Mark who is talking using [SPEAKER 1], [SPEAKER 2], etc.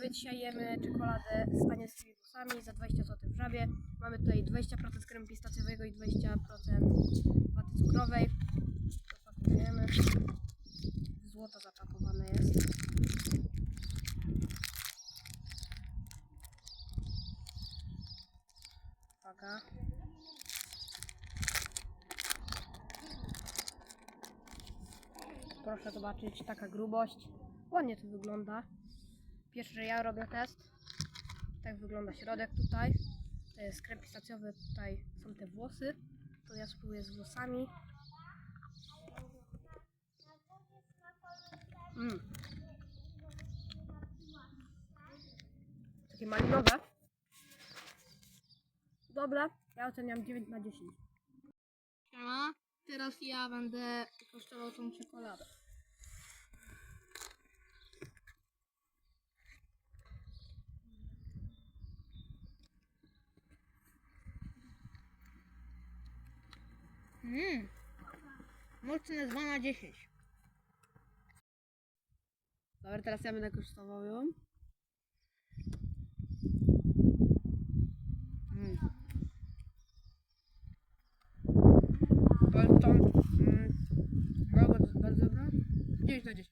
[SPEAKER 1] Sobie dzisiaj jemy czekoladę z anielskimi włosami za 20 zł w żabie. Mamy tutaj 20% kremu pistacjowego i 20% waty cukrowej. Zapakujemy. Złoto zapakowane jest. Uwaga. Proszę zobaczyć, taka grubość. Ładnie to wygląda. Pierwszy, że ja robię test. Tak wygląda środek tutaj. To jest krem pistacjowy, tutaj są te włosy. To ja spróbuję z włosami. Mm. Takie malinowe. Dobra, ja oceniam 9 na 10. Siema, teraz ja będę kosztował tą czekoladę. Mmm. Mocne 2 na 10. Dobra, teraz ja będę kosztował ją. Mm. Bardzo, mm, bardzo, bardzo dobra. 9 na 10.